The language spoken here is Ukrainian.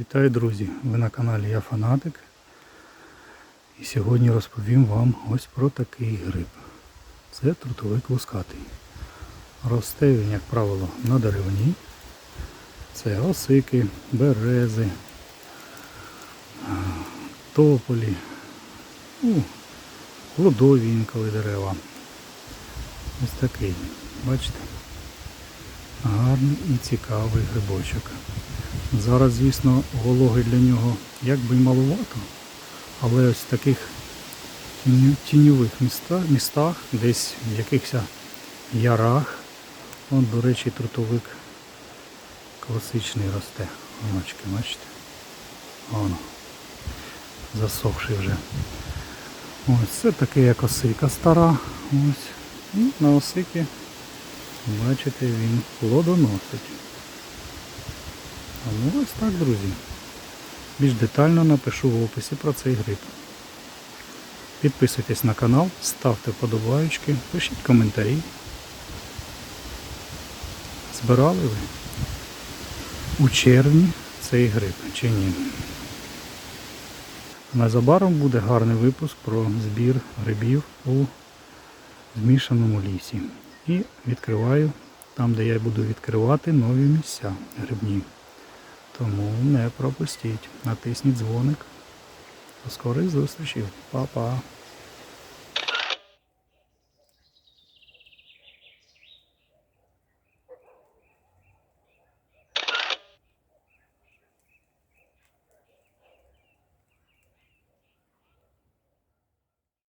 Вітаю, друзі! Ви на каналі Я Фанатик. І сьогодні розповім вам ось про такий гриб. Це трутовик лускатий. Росте він, як правило, на деревні. Це осики, берези, тополі, ну, інколи дерева. Ось такий. Бачите? Гарний і цікавий грибочок. Зараз, звісно, вологи для нього якби й маловато, але ось в таких тіньових містах, містах, десь в якихось ярах, он, до речі, трутовик класичний росте. Оночки, бачите? Воно. Засохший вже. Ось це таке як осика стара. Ось. І на осики, бачите, він плодоносить. А ну ось так, друзі. Більш детально напишу в описі про цей гриб. Підписуйтесь на канал, ставте вподобаючки, пишіть коментарі. Збирали ви у червні цей гриб чи ні? Незабаром буде гарний випуск про збір грибів у змішаному лісі. І відкриваю там, де я буду відкривати нові місця грибні. Тому не пропустіть. Натисніть дзвоник. До скорих зустрічей. Па-па.